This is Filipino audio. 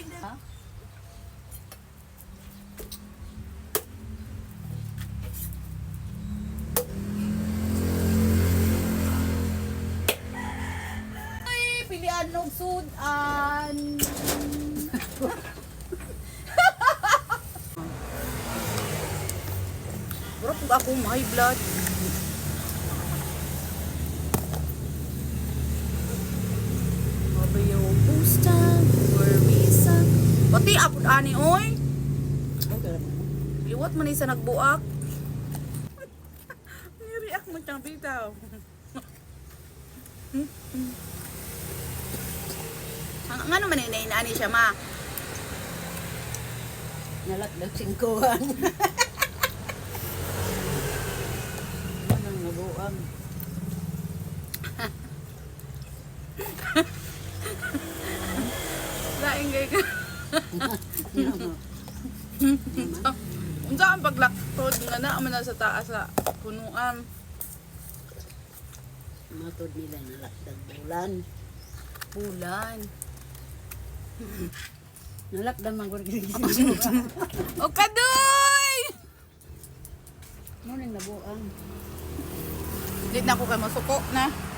Ha? Ay, pilian ng sudan. Bro, kung ako may blood. Pati apod ani oy. Liwat man isa nagbuak. Niriak mo siyang bitaw. Ang ano man ini ani siya ma? Nalakdag singkuhan. Anong nabuang? Laing gay ka. Unsa ang paglaktod nga na man na sa taas sa punuan. Matod nila nalakdag bulan. Bulan. Nalakdag man ko O kadoy! Mo ning nabuang. Dito na ako kay masuko na.